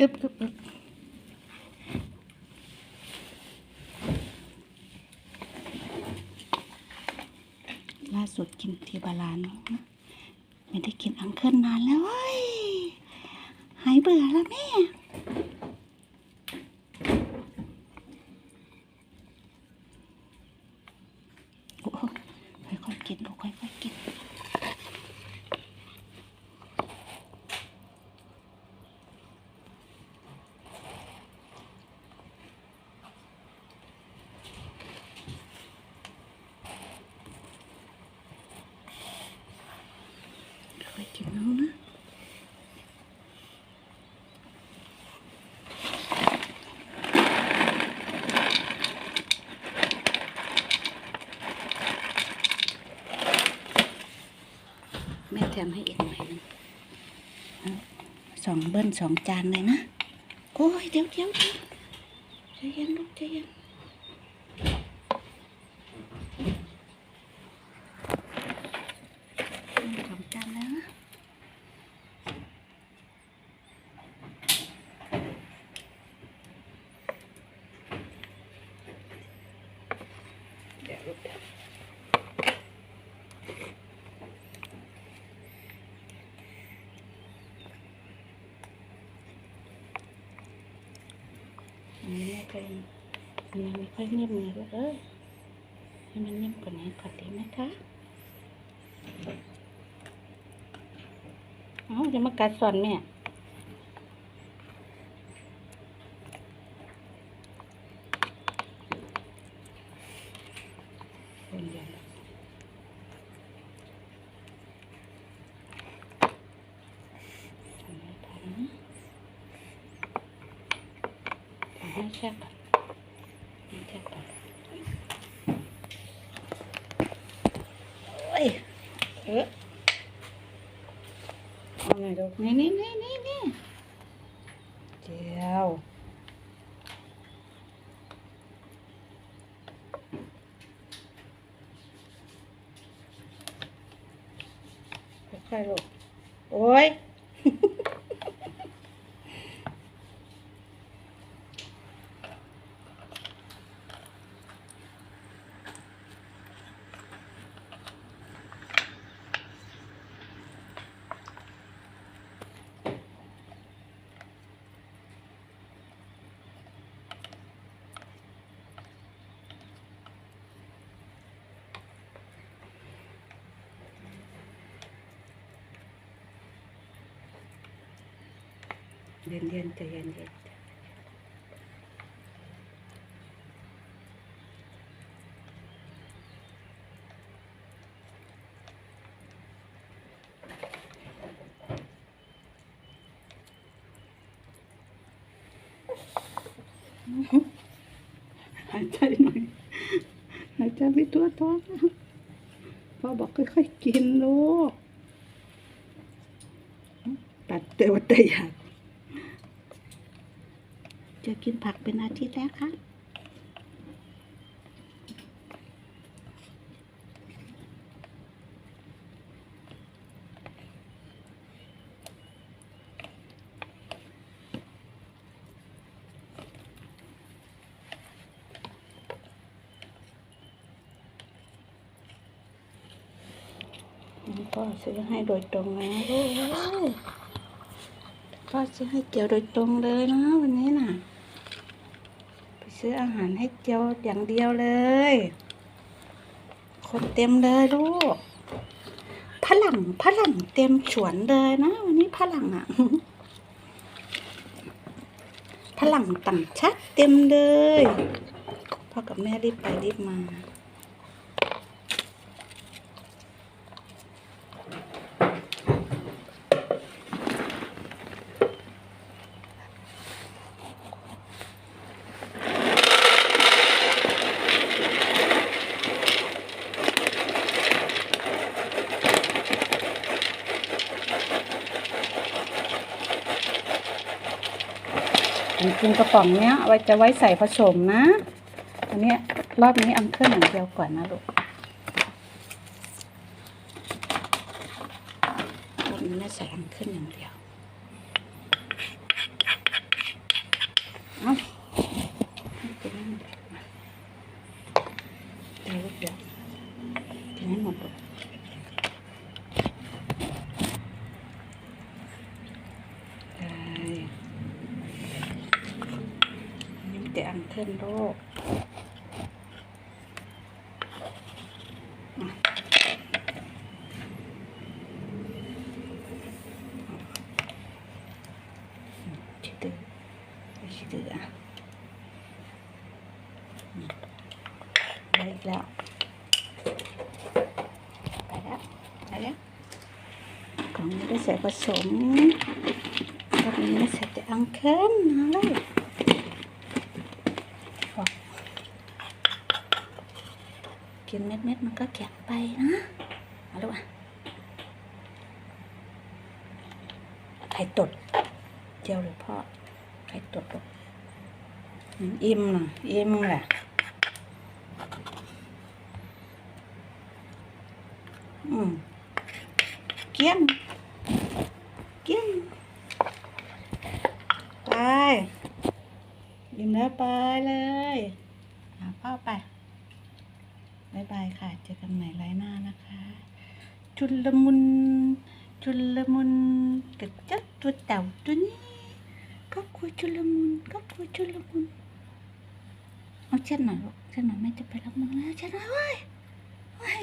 อึบอึบอึบล่าสุดกินทีบาลานนะไม่ได้กินอังเคิลนานแล้วเว้ยหายเบื่อแล้วแม่โอ้โหค่อยๆกินลูกค่อยๆกิน ค่อยกินเอานะแม่แถมให้อีกหน่อยนึงสองเบิ้ลสองจานเลยนะ โอ้ย เดี๋ยวเดี๋ยวเดี๋ยวใจเย็นลูกใจเย็นสองจานแล้วนะ เดี๋ยวลูกเดี๋ยวอั นนี้ไม่ค่อยอันนี้ไม่ค่อยเงียบเลยลูกเอ้ยให้มันเงียบกว่านี้ก่อนดีไหมคะเอ้าจะมากัดสอนแม่คนเดียวนะทำให้ทันนะทำให้ แช่ก่อนแช่ก่อนโอ้ยเออเอาไงลูกนี่นี่นี่นี่นี่เจียวค่อยๆลูกโอ้ย เย็นเย็นใจเย็นเย็นหายใจหน่อยหายใจไปตัวท้องพ่อบอกค่อยๆกินลูกตัดเตวตอยาก จะกินผักเป็นอาทิตย์แล้วค่ะพ่อซื้อให้โดยตรงนะลูกพ่อซื้อให้เจียวโดยตรงเลยนะวันนี้น่ะ ซื้ออาหารให้เจียวอย่างเดียวเลย คนเต็มเลยลูกพลังพลังเต็มฉวนเลยนะวันนี้พลังอะพลังต่างชัดเต็มเลยพ่อกับแม่รีบไปรีบมา จริงกระป๋องเนี้ยไว้จะไว้ใส่ผสมนะ อันนี้รอบนี้อังเครื่องอย่างเดียวก่อนนะลูกรอบนี้แม่ใส่อังเครื่องอย่างเดียว ขึ้นลูกอะชิดือชิดืออะอืมไปอีกแล้วไปแล้วไปแล้วกล่องนี้ได้ใส่ผสมกล่องนี้ใส่แต่อังเคิลนะลูกบอก กินเม็ดๆมันก็แข็งไปนะมาลูกอะไข่ตด เจียวหรือพ่อไข่ตดลูกอืมอิ่มนะอิ่มแหละอืมเกี้ยงเกี้ยงไปยิ้มแล้วไปเลยหาพ่อไป บายบายค่ะ เจอกันใหม่ไลน์หน้านะคะจุลมุนจุลมุนกับเจ้าตัวเต่าตัวนี้ก็คุยจุลมุนก็คุยจุลมุน เอาเช็ดหน่อยลูกเช็ดหน่อยแม่จะไปรับมึงแล้วเช็ดหน่อยเว้ยเว้ย